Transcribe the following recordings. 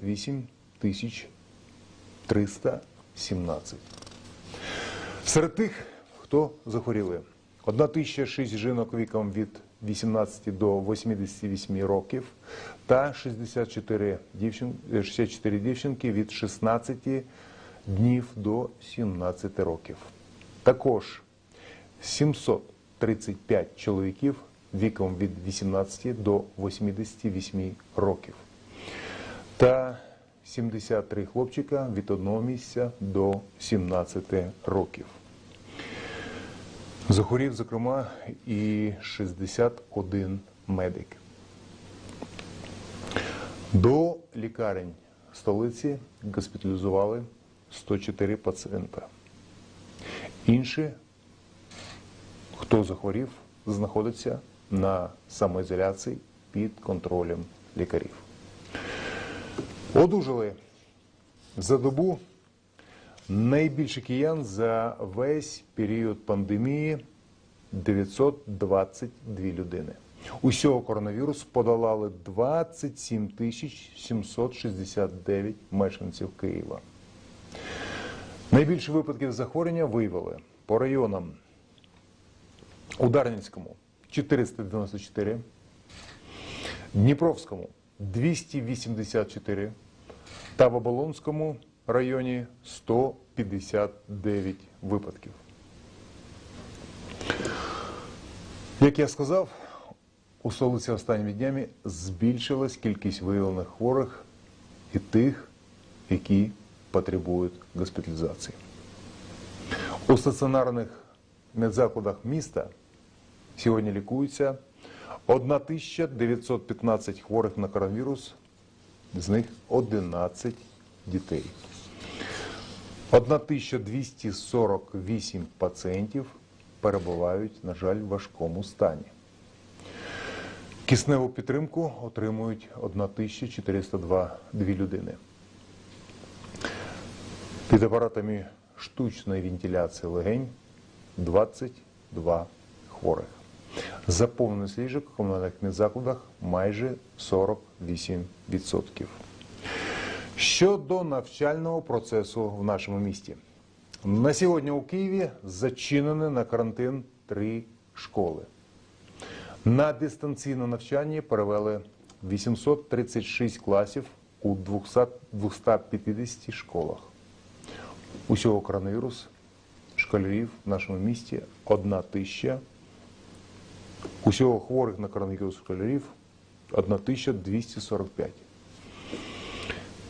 58 тисяч 317. Серед тих, хто захворіли, 1006 жінок віком від 18 до 88 років та 64, дівчин, е, 64 дівчинки від 16 днів до 17 років. Також 735 чоловіків віком від 18 до 88 років та 73 хлопчика від 1 місяця до 17 років. Захворів, зокрема, і 61 медик. До лікарень столиці госпіталізували 104 пацієнта. Інші, хто захворів, знаходиться на самоізоляції під контролем лікарів. Одужали за добу найбільше киян за весь період пандемії 922 людини. Усього коронавірус подолали 27 тисяч 769 мешканців Києва. Найбільше випадків захворювання виявили по районам у Дарницькому 494, Дніпровському 284 та в Оболонському районі 159 випадків. Як я сказав, у столиці останніми днями збільшилась кількість виявлених хворих і тих, які потребують госпіталізації. У стаціонарних медзакладах міста сьогодні лікується 1915 хворих на коронавірус, з них 11 дітей. 1248 пацієнтів перебувають, на жаль, в важкому стані. Кисневу підтримку отримують 1402 людини. Під апаратами штучної вентиляції легень 22 хворих. Заповненість ліжок в комунальних медзакладах майже 48%. Щодо навчального процесу в нашому місті. На сьогодні у Києві зачинені на карантин три школи. На дистанційне навчання перевели 836 класів у 200 250 школах. Усього коронавірус школярів в нашому місті 1 тисяча. Усього хворих на коронавірус школярів 1245.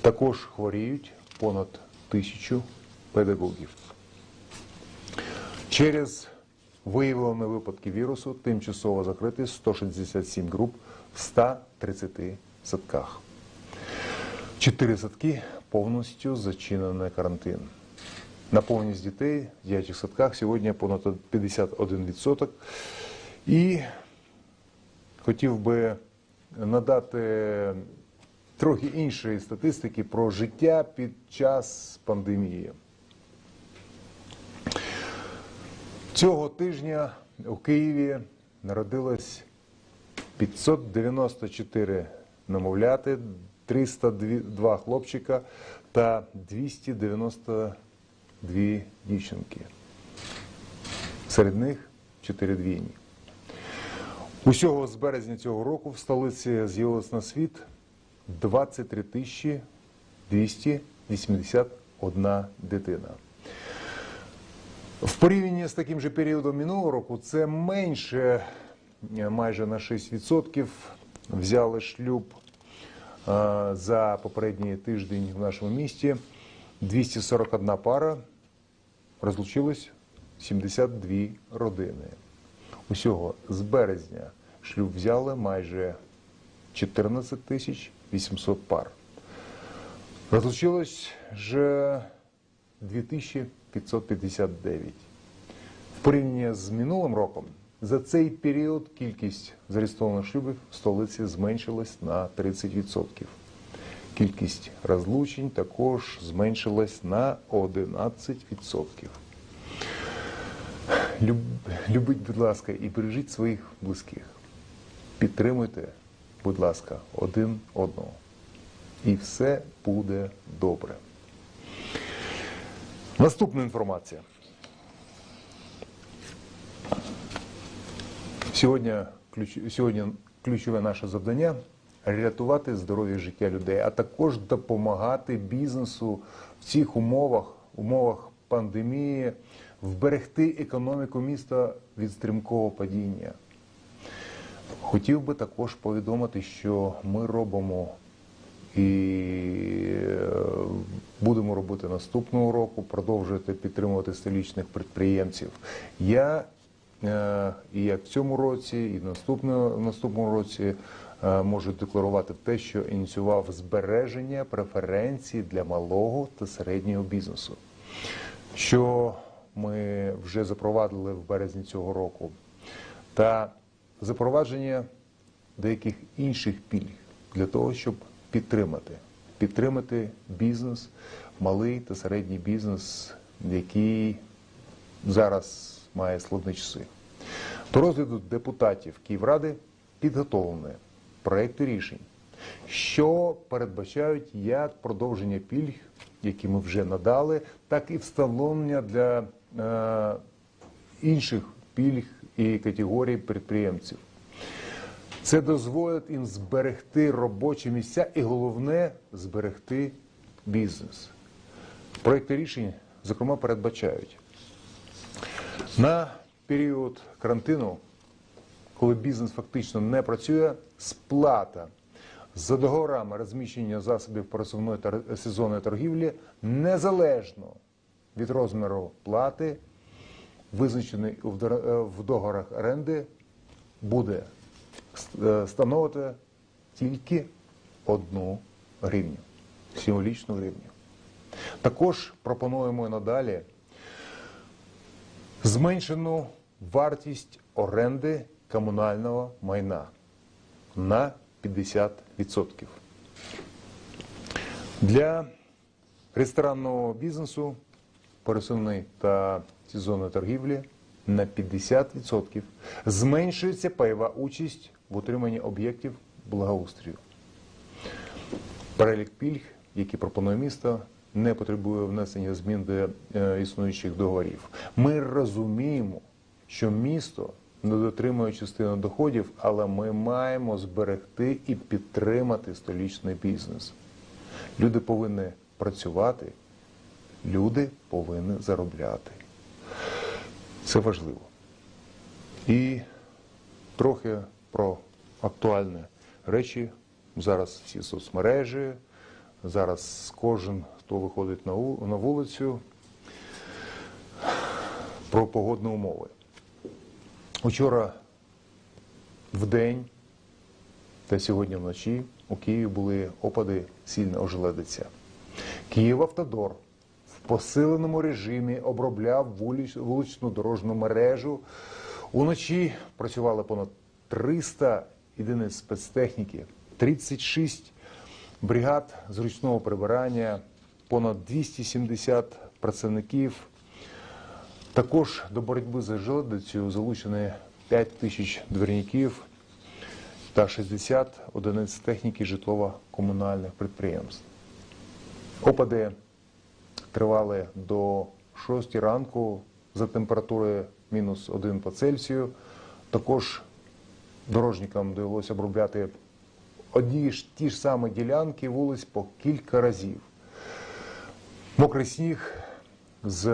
Також хворіють понад тисячу педагогів. Через виявлені випадки вірусу тимчасово закриті 167 груп в 130 садках. Чотири садки повністю зачинені карантин. Наповненість дітей в дитячих садках сьогодні понад 51%. І хотів би надати трохи іншої статистики про життя під час пандемії. Цього тижня у Києві народилось 594 немовляти, 302 хлопчика та 292 дівчинки. Серед них 4 двійні. Усього з березня цього року в столиці з'явилось на світ 23 тисячі 281 дитина. В порівнянні з таким же періодом минулого року це менше е, майже на 6% взяли шлюб е, за попередній тиждень в нашому місті. 241 пара розлучилось 72 родини. Усього з березня шлюб взяли майже 14 тисяч 800 пар. Розлучилось вже 2559. В порівнянні з минулим роком за цей період кількість зареєстрованих шлюбів в столиці зменшилась на 30%. Кількість розлучень також зменшилась на 11%. Люб, любіть, будь ласка, і бережіть своїх близьких. Підтримуйте, будь ласка, один одного. І все буде добре. Наступна інформація. Сьогодні, ключ, сьогодні ключове наше завдання рятувати здоров'я життя людей, а також допомагати бізнесу в цих умовах, умовах пандемії, вберегти економіку міста від стрімкого падіння. Хотів би також повідомити, що ми робимо і е, будемо робити наступного року, продовжувати підтримувати столічних підприємців. Я е, і як в цьому році, і в наступному, році е, можу декларувати те, що ініціював збереження преференцій для малого та середнього бізнесу, що ми вже запровадили в березні цього року, та запровадження деяких інших пільг для того, щоб підтримати, підтримати бізнес, малий та середній бізнес, який зараз має складні часи. До розгляду депутатів Київради підготовлені проекти рішень, що передбачають як продовження пільг, які ми вже надали, так і встановлення для е, інших пільг і категорій підприємців. Це дозволить їм зберегти робочі місця і головне зберегти бізнес. Проекти рішень, зокрема, передбачають на період карантину, коли бізнес фактично не працює, сплата за договорами розміщення засобів пересувної сезонної торгівлі незалежно від розміру плати, визначений в е, договорах оренди, буде е, становити тільки одну гривню, символічну гривню. Також пропонуємо і надалі зменшену вартість оренди комунального майна на 50%. Для ресторанного бізнесу, пересувної та сезонної торгівлі на 50% зменшується пайова участь в утриманні об'єктів благоустрою. Перелік пільг, які пропонує місто, не потребує внесення змін до е, існуючих договорів. Ми розуміємо, що місто не дотримує частину доходів, але ми маємо зберегти і підтримати столічний бізнес. Люди повинні працювати, люди повинні заробляти. Це важливо. І трохи про актуальні речі. Зараз всі соцмережі, зараз кожен, хто виходить на вулицю, про погодні умови. Учора в день та сьогодні вночі у Києві були опади сильна ожеледиця. Київавтодор в посиленому режимі обробляв вуличну дорожню мережу. Уночі працювали понад 300 єдиниць спецтехніки, 36 бригад зручного прибирання, понад 270 працівників. Також до боротьби з желедицею залучені 5 тисяч дверників та 60 одиниць техніки житлово-комунальних підприємств. Опади тривали до 6 ранку за температурою мінус 1 по Цельсію. Також дорожникам довелося обробляти одні ж ті ж самі ділянки вулиць по кілька разів. Мокрий сніг з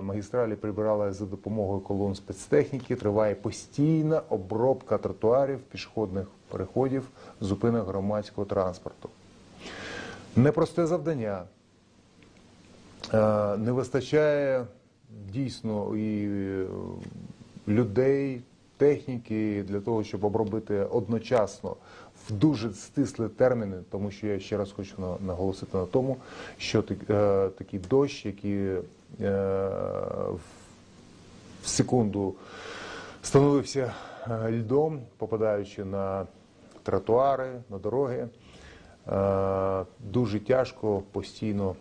магістралі прибирали за допомогою колон спецтехніки. Триває постійна обробка тротуарів, пішохідних переходів, зупинок громадського транспорту. Непросте завдання. Е, Не вистачає дійсно і е, людей, техніки для того, щоб обробити одночасно в дуже стислі терміни, тому що я ще раз хочу наголосити на тому, що е, такий дощ, який в секунду становився льдом, попадаючи на тротуари, на дороги. Дуже тяжко постійно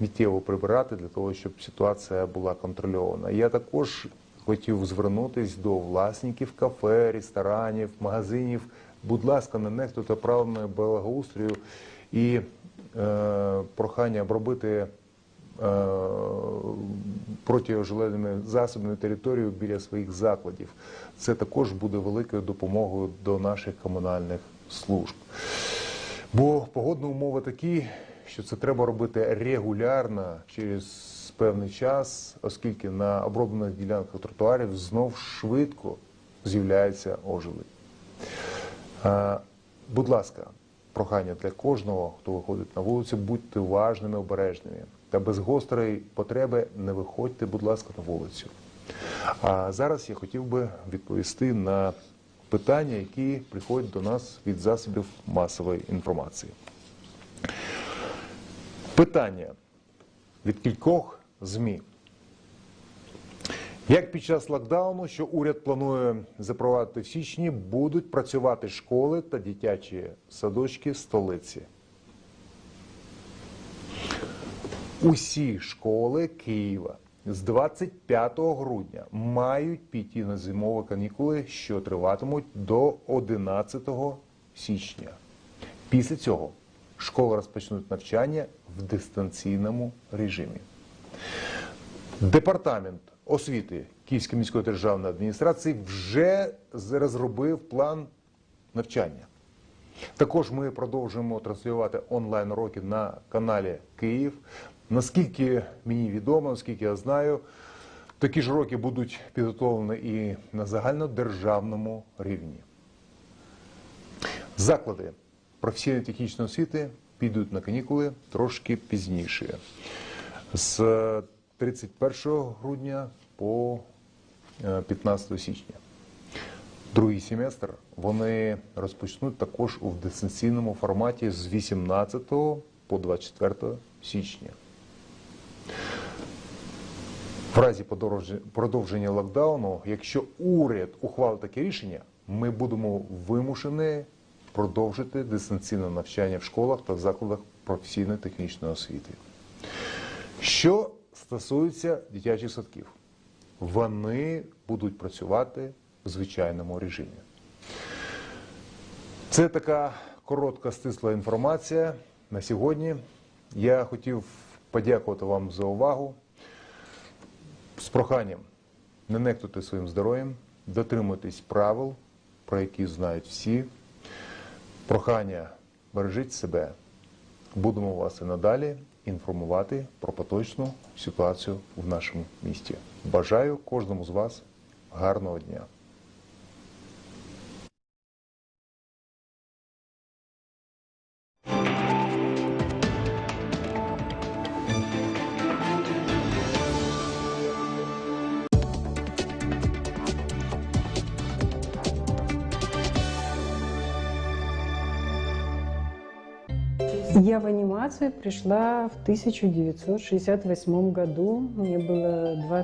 миттєво прибирати для того, щоб ситуація була контрольована. Я також хотів звернутися до власників кафе, ресторанів, магазинів будь ласка, не нехтуйте правилами благоустрою і е, прохання обробити е, протиожеледними засобами територію біля своїх закладів. Це також буде великою допомогою до наших комунальних служб. Бо погодні умови такі, що це треба робити регулярно через певний час, оскільки на оброблених ділянках тротуарів знов швидко з'являється ожили. Будь ласка, прохання для кожного, хто виходить на вулицю, будьте уважними, обережними. Та без гострої потреби не виходьте, будь ласка, на вулицю. А зараз я хотів би відповісти на питання, які приходять до нас від засобів масової інформації. Питання від кількох ЗМІ. Як під час локдауну, що уряд планує запровадити в січні, будуть працювати школи та дитячі садочки столиці? Усі школи Києва з 25 грудня мають піти на зимові канікули, що триватимуть до 11 січня. Після цього школи розпочнуть навчання в дистанційному режимі. Департамент освіти Київської міської державної адміністрації вже розробив план навчання. Також ми продовжуємо транслювати онлайн уроки на каналі Київ. Наскільки мені відомо, наскільки я знаю, такі ж уроки будуть підготовлені і на загальнодержавному рівні. Заклади професійної технічної освіти підуть на канікули трошки пізніше. З 31 грудня по е, 15 січня. Другий семестр вони розпочнуть також у дистанційному форматі з 18 по 24 січня. В разі продовження локдауну, якщо уряд ухвалить таке рішення, ми будемо вимушені продовжити дистанційне навчання в школах та в закладах професійної технічної освіти. Що стосується дитячих садків, вони будуть працювати в звичайному режимі. Це така коротка стисла інформація на сьогодні. Я хотів подякувати вам за увагу з проханням не нехтуйте своїм здоров'ям, дотримуйтесь правил, про які знають всі. Прохання бережіть себе. Будемо вас і надалі інформувати про поточну ситуацію в нашому місті. Бажаю кожному з вас гарного дня. Я в анимацию пришла в 1968 году. Мне было 20